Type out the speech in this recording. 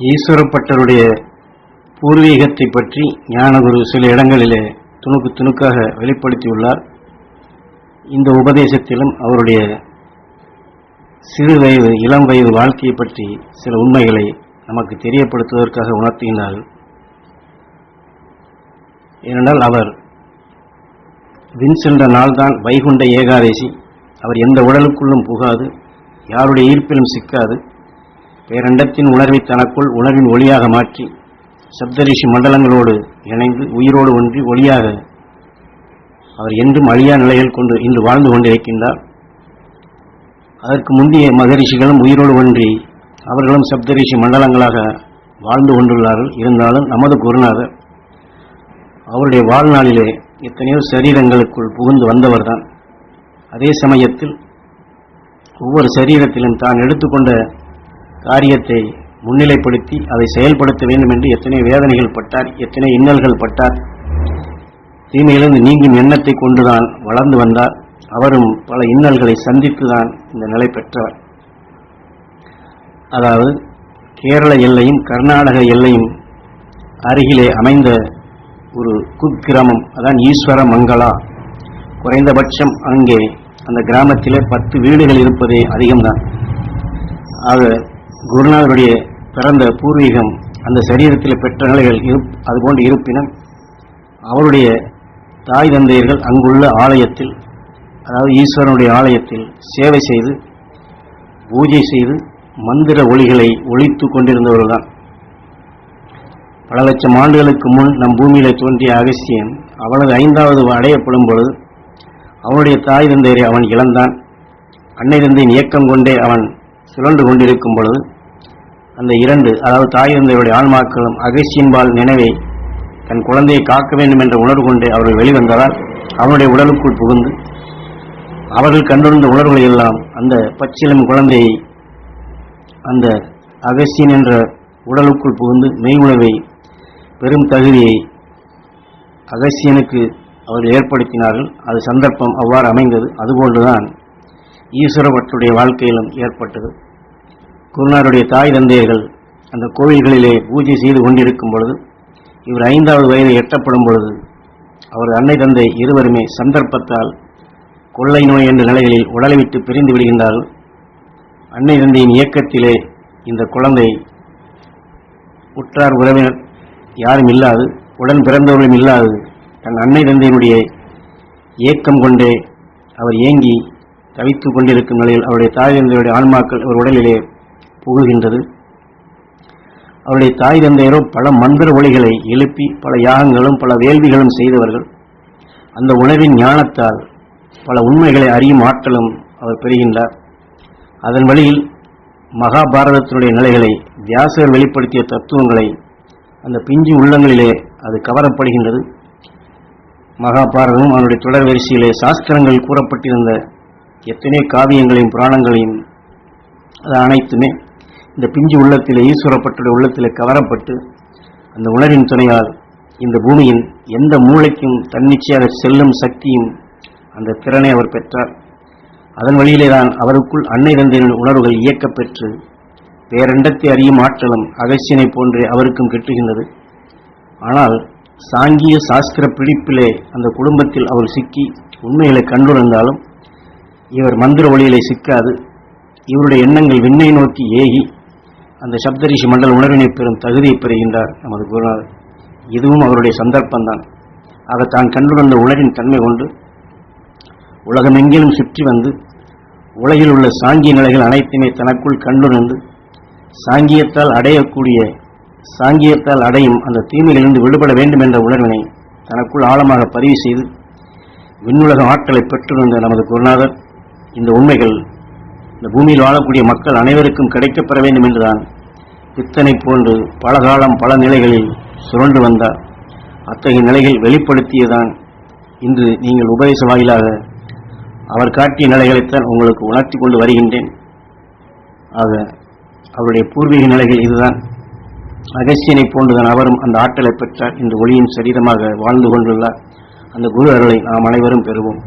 ஈஸ்வரப்பட்டருடைய பூர்வீகத்தை பற்றி ஞானகுரு சில இடங்களிலே துணுக்கு துணுக்காக வெளிப்படுத்தியுள்ளார். இந்த உபதேசத்திலும் அவருடைய சிறு வயது இளம் வயது வாழ்க்கையை பற்றி சில உண்மைகளை நமக்கு தெரியப்படுத்துவதற்காக உணர்த்தினார் ஏனென்றால் அவர் வின் சென்ற நாள்தான் வைகுண்ட ஏகாதசி. அவர் எந்த உடலுக்குள்ளும் புகாது யாருடைய ஈர்ப்பிலும் சிக்காது. பேரண்டத்தின் உணர்வை தனக்குள் உணர்வின் ஒளியாக மாற்றி சப்தரிஷி மண்டலங்களோடு இணைந்து உயிரோடு ஒன்றி ஒளியாக அவர் என்றும் அழியா நிலையில் கொண்டு இன்று வாழ்ந்து கொண்டிருக்கின்றார். அதற்கு முந்தைய மகரிஷிகளும் உயிரோடு ஒன்றி அவர்களும் சப்தரிஷி மண்டலங்களாக வாழ்ந்து கொண்டுள்ளார்கள். இருந்தாலும் நமது குருநாதர் அவருடைய வாழ்நாளிலே எத்தனையோ சரீரங்களுக்குள் புகுந்து வந்தவர்தான். அதே சமயத்தில் ஒவ்வொரு சரீரத்திலும் தான் எடுத்துக்கொண்ட காரியத்தை முன்னிலைப்படுத்தி அதை செயல்படுத்த வேண்டும் என்று எத்தனை வேதனைகள் பட்டார் எத்தனை இன்னல்கள் பட்டார். தீமையிலிருந்து நீங்கும் எண்ணத்தை கொண்டுதான் வளர்ந்து வந்தார். அவரும் பல இன்னல்களை சந்தித்துதான் இந்த நிலை பெற்றவர் அதாவது கேரள எல்லையும் கர்நாடக எல்லையும் அருகிலே அமைந்த ஒரு குக்கிராமம் அதான் ஈஸ்வர மங்களா குறைந்தபட்சம் அங்கே அந்த கிராமத்திலே பத்து வீடுகள் இருப்பதே அதிகம்தான். ஆக குருநாதருடைய பிறந்த பூர்வீகம் அந்த சரீரத்தில் பெற்ற நிலைகள் இருப் அதுபோன்று இருப்பினும் அவருடைய தாய் தந்தையர்கள் அங்குள்ள ஆலயத்தில் அதாவது ஈஸ்வரனுடைய ஆலயத்தில் சேவை செய்து பூஜை செய்து மந்திர ஒளிகளை ஒழித்து கொண்டிருந்தவர்கள்தான். பல லட்சம் ஆண்டுகளுக்கு முன் நம் பூமியில் தோன்றிய அகசியன் அவனது ஐந்தாவது அடையப்படும் பொழுது அவனுடைய தாய் தந்தையரை அவன் இழந்தான். அன்னை தந்தையின் இயக்கம் கொண்டே அவன் சுழன்று கொண்டிருக்கும் பொழுது அந்த இரண்டு அதாவது தாய் தந்தையுடைய ஆன்மாக்களும் அகசியின்பால் நினைவை தன் குழந்தையை காக்க வேண்டும் என்ற உணர்வு கொண்டு அவர்கள் வெளிவந்ததால் அவனுடைய உடலுக்குள் புகுந்து அவர்கள் கண்டுணர்ந்த உணர்வுகளை எல்லாம் அந்த பச்சிலம் குழந்தையை அந்த அகசியன் என்ற உடலுக்குள் புகுந்து மெய் உணர்வை பெரும் தகுதியை அகசியனுக்கு அவர்கள் ஏற்படுத்தினார்கள். அது சந்தர்ப்பம் அவ்வாறு அமைந்தது. அதுபோன்றுதான் ஈஸ்வரபட்டுடைய வாழ்க்கையிலும் ஏற்பட்டது. குருநாருடைய தாய் தந்தையர்கள் அந்த கோவில்களிலே பூஜை செய்து கொண்டிருக்கும் பொழுது இவர் ஐந்தாவது வயது எட்டப்படும் பொழுது அவர் அன்னை தந்தை இருவருமே சந்தர்ப்பத்தால் கொள்ளை நோய் என்ற நிலைகளில் உடலை விட்டு பிரிந்து விடுகின்றார்கள். அன்னை தந்தையின் இயக்கத்திலே இந்த குழந்தை உற்றார் உறவினர் யாரும் இல்லாது உடன் பிறந்தவர்களும் இல்லாது தன் அன்னை தந்தையினுடைய ஏக்கம் கொண்டே அவர் ஏங்கி தவித்துக் கொண்டிருக்கும் நிலையில் அவருடைய தாய் தந்தையுடைய ஆன்மாக்கள் அவர் உடலிலே புகுகின்றது அவருடைய தாய் தந்தையரோ பல மந்திர ஒளிகளை எழுப்பி பல யாகங்களும் பல வேள்விகளும் செய்தவர்கள். அந்த உணவின் ஞானத்தால் பல உண்மைகளை அறியும் ஆற்றலும் அவர் பெறுகின்றார். அதன் வழியில் மகாபாரதத்தினுடைய நிலைகளை வியாசர் வெளிப்படுத்திய தத்துவங்களை அந்த பிஞ்சு உள்ளங்களிலே அது கவரப்படுகின்றது. மகாபாரதமும் அவனுடைய தொடர் வரிசையிலே சாஸ்திரங்கள் கூறப்பட்டிருந்த எத்தனை காவியங்களையும் புராணங்களையும் அது அனைத்துமே இந்த பிஞ்சு உள்ளத்தில் ஈஸ்வரப்பட்டுடைய உள்ளத்தில் கவரப்பட்டு அந்த உணர்வின் துணையால் இந்த பூமியின் எந்த மூளைக்கும் தன்னிச்சையாக செல்லும் சக்தியும் அந்த திறனை அவர் பெற்றார். அதன் வழியிலே தான் அவருக்குள் அன்னை தந்தையின் உணர்வுகள் இயக்கப் பெற்று வேறெண்டத்தை அறியும் ஆற்றலும் அகசியனை போன்றே அவருக்கும் கிட்டுகின்றது. ஆனால் சாங்கிய சாஸ்திர பிடிப்பிலே அந்த குடும்பத்தில் அவர் சிக்கி உண்மைகளை கண்டுணர்ந்தாலும் இவர் மந்திர ஒளியிலே சிக்காது. இவருடைய எண்ணங்கள் விண்ணை நோக்கி ஏகி அந்த சப்தரிஷி மண்டல உணர்வினை பெறும் தகுதியை பெறுகின்றார் நமது குருநாதர். இதுவும் அவருடைய சந்தர்ப்பம்தான் ஆக தான் கண்டுணர்ந்த உணர்வின் தன்மை கொண்டு உலகமெங்கிலும் சுற்றி வந்து உலகில் உள்ள சாங்கிய நிலைகள் அனைத்துமே தனக்குள் கண்டுணர்ந்து சாங்கியத்தால் அடையக்கூடிய சாங்கியத்தால் அடையும் அந்த தீமையிலிருந்து விடுபட வேண்டும் என்ற உணர்வினை தனக்குள் ஆழமாக பதிவு செய்து விண்ணுலக ஆற்றலை பெற்றிருந்த நமது குருநாதர் இந்த உண்மைகள் இந்த பூமியில் வாழக்கூடிய மக்கள் அனைவருக்கும் கிடைக்கப்பெற வேண்டும் என்றுதான் இத்தனை போன்று பல காலம் பல நிலைகளில் சுரண்டு வந்தார். அத்தகைய நிலைகள் வெளிப்படுத்தியதான் இன்று நீங்கள் உபதேச வாயிலாக அவர் காட்டிய நிலைகளைத்தான் உங்களுக்கு உணர்த்தி கொண்டு வருகின்றேன். ஆக அவருடைய பூர்வீக நிலைகள் இதுதான். அகஸ்தியனை போன்றுதான் அவரும் அந்த ஆற்றலை பெற்றார். இந்த ஒளியின் சரீரமாக வாழ்ந்து கொண்டுள்ளார். அந்த குரு அருளை நாம் அனைவரும் பெறுவோம்.